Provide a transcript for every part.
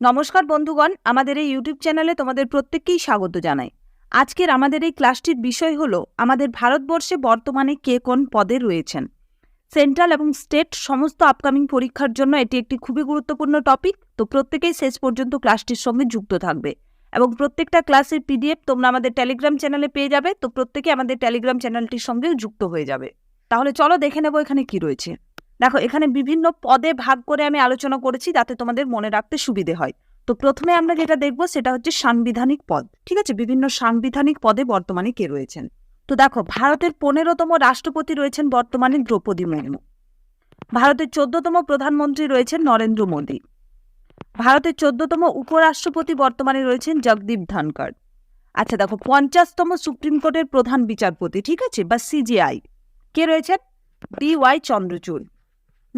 নমস্কার বন্ধুগণ, আমাদের এই ইউটিউব চ্যানেলে তোমাদের প্রত্যেককেই স্বাগত জানাই। আজকের আমাদের এই ক্লাসটির বিষয় হল, আমাদের ভারতবর্ষে বর্তমানে কে কোন পদে রয়েছেন? সেন্ট্রাল এবং স্টেট সমস্ত আপকামিং পরীক্ষার জন্য এটি একটি খুবই গুরুত্বপূর্ণ টপিক, তো প্রত্যেকেই শেষ পর্যন্ত ক্লাসটির সঙ্গে যুক্ত থাকবে। এবং প্রত্যেকটা ক্লাসের পিডিএফ তোমরা আমাদের টেলিগ্রাম চ্যানেলে পেয়ে যাবে, তো প্রত্যেকে আমাদের টেলিগ্রাম চ্যানেলটির সঙ্গেও যুক্ত হয়ে যাবে। তাহলে চলো দেখে নেব এখানে কি রয়েছে। দেখো, এখানে বিভিন্ন পদে ভাগ করে আমি আলোচনা করেছি যাতে তোমাদের মনে রাখতে সুবিধে হয়। তো প্রথমে আমরা যেটা দেখব সেটা হচ্ছে সাংবিধানিক পদ, ঠিক আছে? বিভিন্ন সাংবিধানিক পদে বর্তমানে কে রয়েছেন? তো দেখো, ভারতের পনেরোতম রাষ্ট্রপতি রয়েছেন বর্তমানে দ্রৌপদী মুর্মু। ভারতের চোদ্দতম প্রধানমন্ত্রী রয়েছেন নরেন্দ্র মোদী। ভারতের চোদ্দতম উপরাষ্ট্রপতি বর্তমানে রয়েছেন জগদীপ ধনকর আচ্ছা দেখো, পঞ্চাশতম সুপ্রিম কোর্টের প্রধান বিচারপতি, ঠিক আছে? বা সিজিআই কে রয়েছেন? D Y Chandrachur.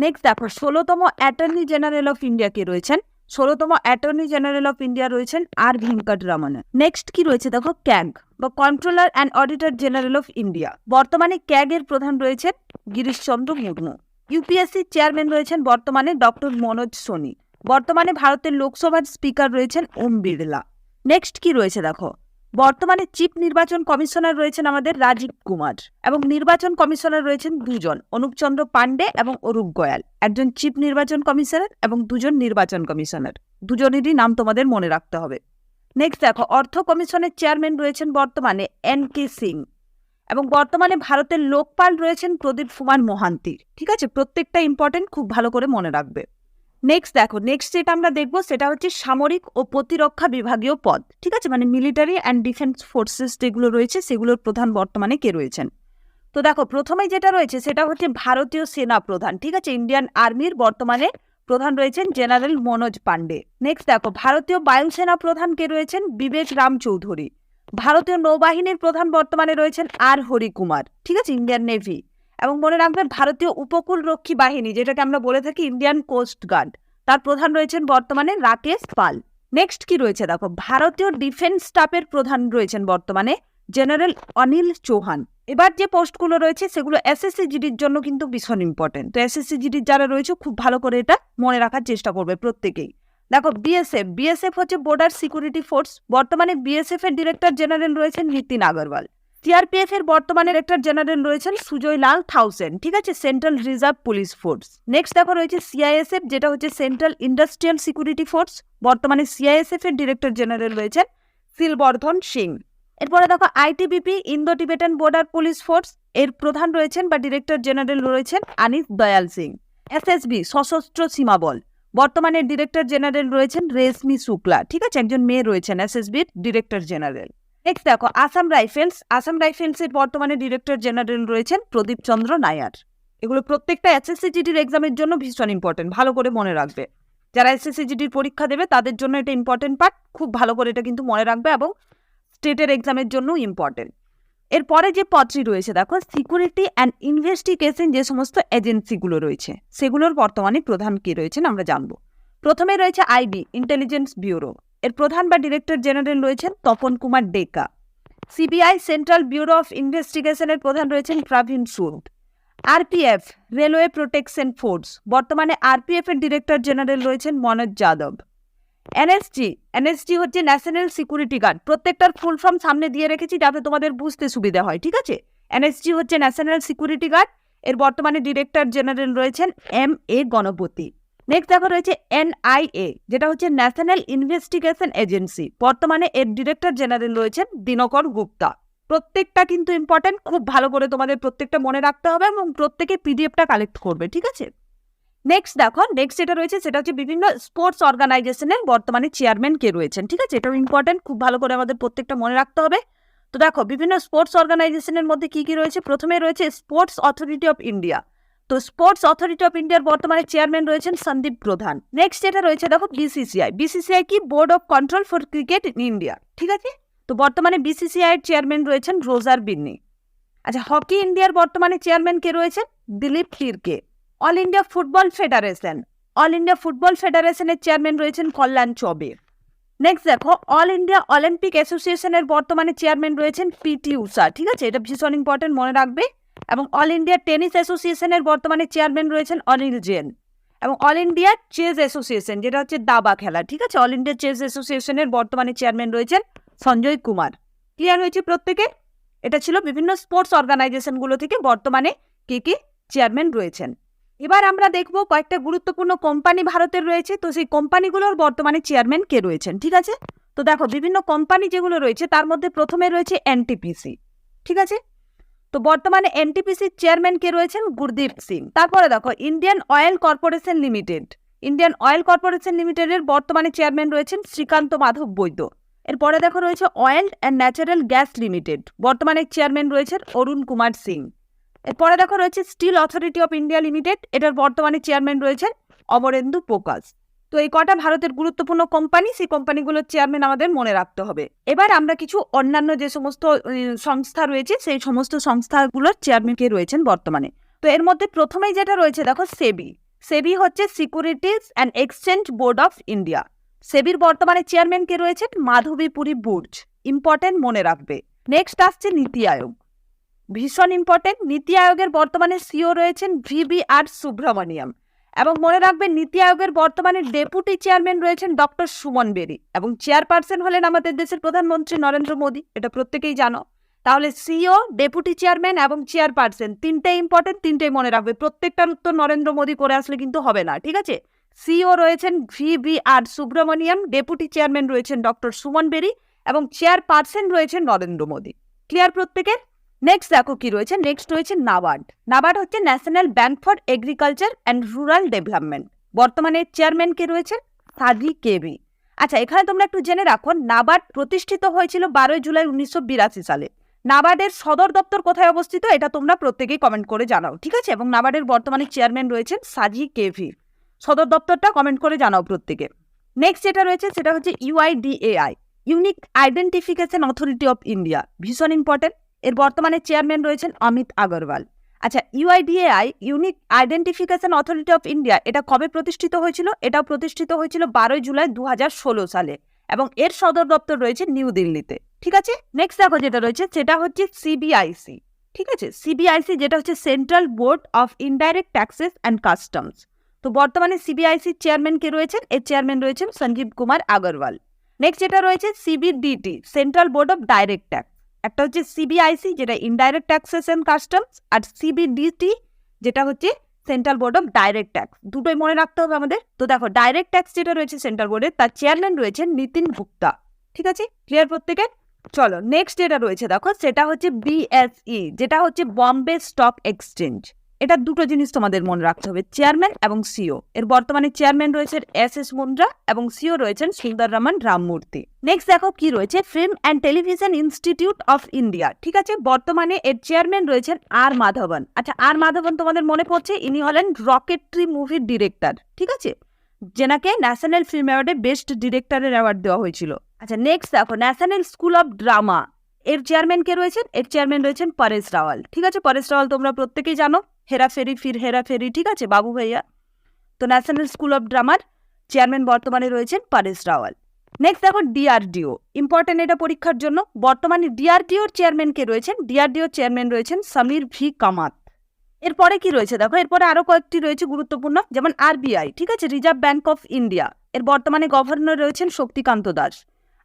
নেক্সট দেখো, ষোলোতম অ্যাটর্নি জেনারেল অফ ইন্ডিয়া কে রয়েছেন। ষোলোতম অ্যাটর্নি জেনারেল অফ ইন্ডিয়া রয়েছেন আর ভেঙ্কট রামনের নেক্সট কি রয়েছে দেখো ক্যাগ বা controller and auditor general of India বর্তমানে ক্যাগ এর প্রধান রয়েছেন গিরিশচন্দ্র মুর্মু। ইউপিএসসি চেয়ারম্যান রয়েছেন বর্তমানে ডক্টর মনোজ সোনি। বর্তমানে ভারতের লোকসভার স্পিকার রয়েছেন ওম বিড়লা। নেক্সট কি রয়েছে দেখো বর্তমানে চিফ নির্বাচন কমিশনার রয়েছেন আমাদের রাজীব কুমার এবং নির্বাচন কমিশনার রয়েছেন দুজন, অনুপচন্দ্র পান্ডে এবং অরূপ গোয়াল। একজন চিফ নির্বাচন কমিশনার এবং দুজন নির্বাচন কমিশনার। দুজনেরই নাম তোমাদের মনে রাখতে হবে। নেক্সট দেখো, অর্থ কমিশনের চেয়ারম্যান রয়েছেন বর্তমানে এন কে সিং এবং বর্তমানে ভারতের লোকপাল রয়েছেন প্রদীপ কুমার মোহান্তি ঠিক আছে? প্রত্যেকটা ইম্পর্টেন্ট খুব ভালো করে মনে রাখবে। নেক্সট দেখো নেক্সট যেটা আমরা দেখব সেটা হচ্ছে সামরিক ও প্রতিরক্ষা বিভাগীয় পদ, ঠিক আছে? মানে মিলিটারি অ্যান্ড ডিফেন্স ফোর্সেস যেগুলো রয়েছে সেগুলোর প্রধান বর্তমানে কে রয়েছেন? তো দেখো, প্রথমে যেটা রয়েছে সেটা হচ্ছে ভারতীয় সেনা প্রধান, ঠিক আছে? ইন্ডিয়ান আর্মির বর্তমানে প্রধান রয়েছেন জেনারেল মনোজ পান্ডে নেক্সট দেখো, ভারতীয় বায়ুসেনা প্রধান কে রয়েছেন? বিবেক রাম চৌধুরী। ভারতীয় নৌবাহিনীর প্রধান বর্তমানে রয়েছেন আর হরিকুমার, ঠিক আছে? ইন্ডিয়ান নেভি এবং মনে রাখবেন ভারতীয় উপকূল রক্ষী বাহিনী, যেটাকে আমরা বলে থাকি ইন্ডিয়ান কোস্ট গার্ড তার প্রধান রয়েছেন বর্তমানে রাকেশ পাল। নেক্সট কি রয়েছে দেখো, ভারতীয় ডিফেন্স স্টাফের প্রধান রয়েছেন বর্তমানে জেনারেল অনিল চৌহান। এবার যে পোস্টগুলো রয়েছে, সেগুলো এসএসসি জিডির জন্য কিন্তু ভীষণ ইম্পর্টেন্ট তো এসএসসি জিডির যারা রয়েছে, খুব ভালো করে এটা মনে রাখার চেষ্টা করবে প্রত্যেকেই। দেখো বিএসএফ বিএসএফ হচ্ছে বর্ডার সিকিউরিটি ফোর্স বর্তমানে বিএসএফ এর ডিরেক্টর জেনারেল রয়েছেন নীতিন আগরওয়াল। সিআরপিএফ এর বর্তমানে ডিরেক্টর জেনারেল রয়েছেন সুজয় লাল থাউসেন্ড, ঠিক আছে? Central reserve police force next দেখো রয়েছে সিআইএসএফ যেটা হচ্ছে সেন্ট্রাল ইন্ডাস্ট্রিয়াল সিকিউরিটি ফোর্স বর্তমানে সিআইএসএফ এর ডিরেক্টর জেনারেল রয়েছেন সিলবর্ধন সিং। এরপরে দেখো ITBP Indo Tibetan border police force এর প্রধান রয়েছেন বা ডিরেক্টর জেনারেল রয়েছেন আনিস দয়াল সিং। এসএসবি সশস্ত্র সীমা বল। বর্তমানে ডিরেক্টর জেনারেল রয়েছেন রেশমি শুক্লা, ঠিক আছে? একজন মেয়ে রয়েছেন এসএসবির ডিরেক্টর জেনারেল নেক্সট দেখো আসাম রাইফেলস আসাম রাইফেলসের বর্তমানে ডিরেক্টর জেনারেল রয়েছেন প্রদীপ চন্দ্র নায়ার। এগুলো প্রত্যেকটা এসএসসি জিডির এক্সামের জন্য ভীষণ ইম্পর্টেন্ট ভালো করে মনে রাখবে। যারা এসএসসি জিডির পরীক্ষা দেবে, তাদের জন্য এটা ইম্পর্টেন্ট পার্ট খুব ভালো করে এটা কিন্তু মনে রাখবে এবং স্টেটের এক্সামের জন্য ইম্পর্টেন্ট এরপরে যে পদটি রয়েছে, দেখো সিকিউরিটি অ্যান্ড ইনভেস্টিগেশন যে সমস্ত এজেন্সিগুলো রয়েছে, সেগুলোর বর্তমানে প্রধান কি রয়েছেন আমরা জানব। প্রথমে রয়েছে আইবি ইন্টেলিজেন্স ব্যুরো এর প্রধান বা ডিরেক্টর জেনারেল রয়েছেন Tapan Kumar Deka. CBI central bureau of ইনভেস্টিগেশনের প্রধান রয়েছেন Praveen Sood RPF, railway protection force, বর্তমানে আরপিএফ এর ডিরেক্টর জেনারেল রয়েছেন মনোজ যাদব। এনএসজি এনএসজি হচ্ছে ন্যাশনাল সিকিউরিটি গার্ড। প্রত্যেকটার ফুল ফর্ম সামনে দিয়ে রেখেছি যাতে তোমাদের বুঝতে সুবিধা হয়, ঠিক আছে? এনএসজি হচ্ছে ন্যাশনাল সিকিউরিটি গার্ড। এর বর্তমানে ডিরেক্টর জেনারেল রয়েছেন এম এ গণপতি। নেক্সট দেখো রয়েছে এনআইএ যেটা হচ্ছে ন্যাশনাল ইনভেস্টিগেশন এজেন্সি বর্তমানে এর ডিরেক্টর জেনারেল রয়েছেন দিনকর গুপ্তা। প্রত্যেকটা কিন্তু ইম্পর্টেন্ট খুব ভালো করে তোমাদের প্রত্যেকটা মনে রাখতে হবে এবং প্রত্যেকে পিডিএফটা কালেক্ট করবে, ঠিক আছে? নেক্সট দেখো নেক্সট যেটা রয়েছে, সেটা হচ্ছে বিভিন্ন স্পোর্টস অর্গানাইজেশনের বর্তমানে চেয়ারম্যান কে রয়েছেন, ঠিক আছে? এটাও ইম্পর্টেন্ট খুব ভালো করে আমাদের প্রত্যেকটা মনে রাখতে হবে। তো দেখো, বিভিন্ন স্পোর্টস অর্গানাইজেশনের মধ্যে কি কি রয়েছে? প্রথমে রয়েছে স্পোর্টস অথরিটি অফ ইন্ডিয়া তো স্পোর্টস অথরিটি অফ ইন্ডিয়ার বর্তমানে চেয়ারম্যান রয়েছেন সন্দীপ প্রধান নেক্সট যেটা রয়েছে, দেখো বিসিসিআই বিসিসিআই কি board of control for cricket in India ঠিক আছে? তো বর্তমানে বিসিসিআই এর চেয়ারম্যান রয়েছেন রোজার বিন্নি আচ্ছা হকি ইন্ডিয়ার বর্তমানে চেয়ারম্যান কে রয়েছেন? Dilip Tirkey all India football federation all India football ফেডারেশনের চেয়ারম্যান রয়েছেন কল্যাণ চবে নেক্সট দেখো অল ইন্ডিয়া অলিম্পিক অ্যাসোসিয়েশনের বর্তমানে চেয়ারম্যান রয়েছেন পিটি উষা ঠিক আছে? এটা ভীষণ ইম্পর্টেন্ট মনে রাখবে। এবং অল ইন্ডিয়া টেনিস অ্যাসোসিয়েশনের বর্তমানে চেয়ারম্যান রয়েছেন অনিল জেন এবং অল ইন্ডিয়া চেস অ্যাসোসিয়েশন, যেটা হচ্ছে দাবা খেলা, ঠিক আছে? অল ইন্ডিয়া চেস অ্যাসোসিয়েশনের বর্তমানে চেয়ারম্যান রয়েছেন সঞ্জয় কুমার। ক্লিয়ার হয়েছে প্রত্যেকে? এটা ছিল বিভিন্ন স্পোর্টস অর্গানাইজেশনগুলো থেকে বর্তমানে কে কে চেয়ারম্যান রয়েছেন। এবার আমরা দেখব কয়েকটা গুরুত্বপূর্ণ কোম্পানি ভারতের রয়েছে, তো সেই কোম্পানিগুলোর বর্তমানে চেয়ারম্যান কে রয়েছেন, ঠিক আছে? তো দেখো, বিভিন্ন কোম্পানি যেগুলো রয়েছে, তার মধ্যে প্রথমে রয়েছে এনটিপিসি ঠিক আছে? তো বর্তমানে এনটিপিসির চেয়ারম্যান কে রয়েছেন গুরদীপ সিং। তারপরে দেখো Indian oil corporation limited Indian oil corporation লিমিটেডের বর্তমানে চেয়ারম্যান রয়েছেন শ্রীকান্ত মাধব বৈদ্য। এরপরে দেখো রয়েছে oil and natural gas limited বর্তমানে চেয়ারম্যান রয়েছেন অরুণ কুমার সিং। এরপরে দেখো রয়েছে steel authority of India limited এটার বর্তমানে চেয়ারম্যান রয়েছেন অমরেন্দু প্রকাশ। তো এই কটা ভারতের গুরুত্বপূর্ণ কোম্পানি সেই কোম্পানিগুলোর চেয়ারম্যান আমাদের মনে রাখতে হবে। এবার আমরা কিছু অন্যান্য যে সমস্ত সংস্থা রয়েছে, সেই সমস্ত সংস্থাগুলোর চেয়ারম্যান কে রয়েছেন বর্তমানে। তো এর মধ্যে প্রথমেই যেটা রয়েছে, দেখো সেবি সেবি হচ্ছে securities and exchange board of India সেবির বর্তমানে চেয়ারম্যান কে রয়েছেন মাধবীপুরী বুর্জ। ইম্পর্টেন্ট মনে রাখবে। নেক্সট আসছে নীতি আয়োগ। ভীষণ ইম্পর্টেন্ট নীতি আয়োগের বর্তমানে সিও রয়েছেন ভিবি আর সুব্রমণিয়াম। এবং মনে রাখবেন, নীতি আয়োগের বর্তমানে ডেপুটি চেয়ারম্যান রয়েছেন ডক্টর সুমন বেরি এবং চেয়ারপারসন হলেন আমাদের দেশের প্রধানমন্ত্রী নরেন্দ্র মোদী। এটা প্রত্যেকেই জানো। তাহলে সিও ডেপুটি চেয়ারম্যান এবং চেয়ারপারসন তিনটে ইম্পর্টেন্ট তিনটেই মনে রাখবে। প্রত্যেকটার উত্তর নরেন্দ্র মোদী করে আসলে কিন্তু হবে না, ঠিক আছে? সিও রয়েছেন V B R Subrahmanyam, deputy chairman রয়েছেন ডক্টর সুমন বেরি এবং চেয়ারপারসন রয়েছেন নরেন্দ্র মোদী। ক্লিয়ার প্রত্যেকের? নেক্সট দেখো কি রয়েছে নেক্সট রয়েছে নাবার্ড নাবার্ড হচ্ছে national bank for agriculture and rural development বর্তমানে চেয়ারম্যান কে রয়েছেন সাদি কেবি আচ্ছা এখানে তোমরা একটু জেনে রাখো নাবার্ড প্রতিষ্ঠিত হয়েছিল বারোই জুলাই উনিশশো বিরাশি সালে। নাবার্ডের সদর দপ্তর কোথায় অবস্থিত, এটা তোমরা প্রত্যেকেই কমেন্ট করে জানাও, ঠিক আছে? এবং নাবার্ডের বর্তমানে চেয়ারম্যান রয়েছেন সাজি কেভি সদর দপ্তরটা কমেন্ট করে জানাও প্রত্যেকে। নেক্সট যেটা রয়েছে, সেটা হচ্ছে UIDAI unique identification authority of India ভীষণ ইম্পর্টেন্ট এর বর্তমানে চেয়ারম্যান রয়েছেন অমিত আগরওয়াল। আচ্ছা UIDAI unique identification authority of India এটা কবে প্রতিষ্ঠিত হয়েছিল? এটাও প্রতিষ্ঠিত হয়েছিল বারোই জুলাই দুহাজার ষোলো সালে এবং এর সদর দপ্তর রয়েছে নিউ দিল্লিতে। ঠিক আছে? নেক্সট দেখো যেটা রয়েছে, সেটা হচ্ছে সিবিআইসি ঠিক আছে? সিবিআইসি যেটা হচ্ছে central board of indirect taxes and customs তো বর্তমানে সিবিআইসির চেয়ারম্যান কে রয়েছেন? এর চেয়ারম্যান রয়েছেন সঞ্জীব কুমার আগরওয়াল। নেক্সট যেটা রয়েছে CBDT central board of direct tax একটা হচ্ছে সিবিআইসি যেটা ইনডাইরেক্ট ট্যাক্সেশন কাস্টমস আর সিবিডিটি যেটা হচ্ছে central board of direct tax দুটোই মনে রাখতে হবে আমাদের। তো দেখো ডাইরেক্ট ট্যাক্স যেটা রয়েছে সেন্ট্রাল বোর্ডের তার চেয়ারম্যান রয়েছেন নিতিন গুপ্তা। ঠিক আছে? ক্লিয়ার প্রত্যেকে? চলো নেক্সট যেটা রয়েছে দেখো, সেটা হচ্ছে বিএসই যেটা হচ্ছে বম্বে স্টক এক্সচেঞ্জ এটা দুটো জিনিস তোমাদের মনে রাখতে হবে, চেয়ারম্যান এবং সিও। এর বর্তমানে চেয়ারম্যান রয়েছেন এস এস মুন্দ্রা এবং সিও রয়েছেন সুন্দর রমন রামমূর্তি। নেক্সট দেখো কি রয়েছে film and television institute of India ঠিক আছে? বর্তমানে এর চেয়ারম্যান রয়েছেন আর মাধবন। আচ্ছা আর মাধবন তোমাদের মনে পড়ছে? ইনি হলেন রকেট্রি মুভির ডিরেক্টর, ঠিক আছে? যেনাকে ন্যাশনাল ফিল্ম অ্যাওয়ার্ডে বেস্ট ডিরেক্টরের অ্যাওয়ার্ড দেওয়া হয়েছিল। আচ্ছা নেক্সট দেখো ন্যাশনাল স্কুল অফ ড্রামা এর চেয়ারম্যান কে রয়েছেন? এর চেয়ারম্যান রয়েছেন পরেশ রাওয়াল, ঠিক আছে? পরেশ রাওয়াল তোমরা প্রত্যেকেই জানো। হেরাফেরি, ফির হেরাফেরি, ঠিক আছে? বাবু ভাইয়া? তো ন্যাশনাল স্কুল অফ ড্রামার চেয়ারম্যান বর্তমানে রয়েছেন পারেশ রাওয়াল। নেক্সট দেখো ডিআরডিও ইম্পর্টেন্ট এটা পরীক্ষার জন্য। বর্তমানে ডিআরডিওর চেয়ারম্যান কে রয়েছেন? ডিআরডিওর চেয়ারম্যান রয়েছেন সমীর ভি কামাত এরপরে কি রয়েছে দেখো? এরপরে আরও কয়েকটি রয়েছে গুরুত্বপূর্ণ, যেমন আরবিআই ঠিক আছে? রিজার্ভ ব্যাংক অফ ইন্ডিয়া এর বর্তমানে গভর্নর রয়েছেন শক্তিকান্ত দাস।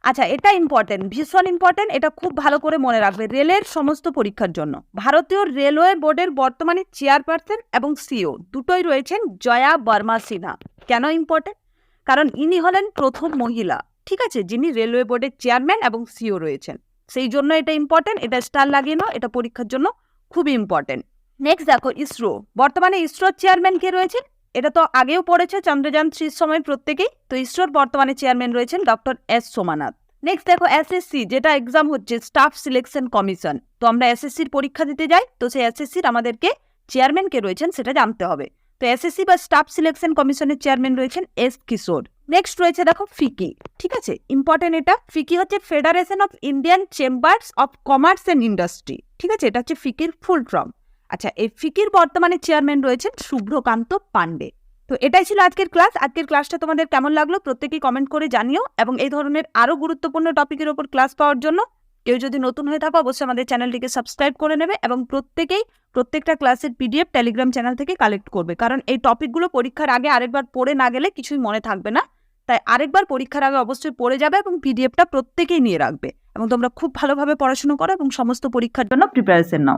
আচ্ছা এটা ইম্পর্টেন্ট ভীষণ ইম্পর্টেন্ট এটা খুব ভালো করে মনে রাখবে রেলের সমস্ত পরীক্ষার জন্য। ভারতীয় রেলওয়ে বোর্ডের বর্তমানে চেয়ারপারসন এবং সিও দুটোই রয়েছেন জয়া বর্মা সিনহা। কেন ইম্পর্টেন্ট কারণ ইনি হলেন প্রথম মহিলা, ঠিক আছে, যিনি রেলওয়ে বোর্ডের চেয়ারম্যান এবং সিও রয়েছেন। সেই জন্য এটা ইম্পর্টেন্ট এটা স্টার লাগিয়ে নাও, এটা পরীক্ষার জন্য খুবই ইম্পর্টেন্ট নেক্সট দেখো, ইসরো। বর্তমানে ইসরোর চেয়ারম্যান কে রয়েছেন? এটা তো আগেও পড়েছে, চন্দ্রযান থ্রির সময় প্রত্যেকেই। তো ইসরোর বর্তমানে চেয়ারম্যান রয়েছেন ডক্টর এস সোমানাথ। নেক্সট দেখো এসএসসি যেটা এক্সাম হচ্ছে স্টাফ সিলেকশন কমিশন তো আমরা এসএসসির পরীক্ষা দিতে যাই, তো সেই এসএসসির আমাদেরকে চেয়ারম্যান কে রয়েছেন সেটা জানতে হবে। তো এসএসসি বা স্টাফ সিলেকশন কমিশনের চেয়ারম্যান রয়েছেন এস কিশোর। নেক্সট রয়েছে দেখো, ফিকি। ঠিক আছে? ইম্পর্টেন্ট এটা, ফিকি হচ্ছে federation of Indian chambers of commerce and industry ঠিক আছে? এটা হচ্ছে ফিকির ফুল ফর্ম। আচ্ছা এই ফিকির বর্তমানে চেয়ারম্যান রয়েছেন শুভ্রকান্ত পান্ডে তো এটাই ছিল আজকের ক্লাস। আজকের ক্লাসটা তোমাদের কেমন লাগল প্রত্যেকেই কমেন্ট করে জানিও এবং এই ধরনের আরও গুরুত্বপূর্ণ টপিকের ওপর ক্লাস পাওয়ার জন্য কেউ যদি নতুন হয়ে থাকো, অবশ্যই আমাদের চ্যানেলটিকে সাবস্ক্রাইব করে নেবে এবং প্রত্যেকেই প্রত্যেকটা ক্লাসের পিডিএফ টেলিগ্রাম চ্যানেল থেকে কালেক্ট করবে। কারণ এই টপিকগুলো পরীক্ষার আগে আরেকবার পড়ে না গেলে কিছুই মনে থাকবে না। তাই আরেকবার পরীক্ষার আগে অবশ্যই পড়ে যাবে এবং পিডিএফটা প্রত্যেকেই নিয়ে রাখবে। এবং তোমরা খুব ভালোভাবে পড়াশুনো করো এবং সমস্ত পরীক্ষার জন্য প্রিপারেশন নাও।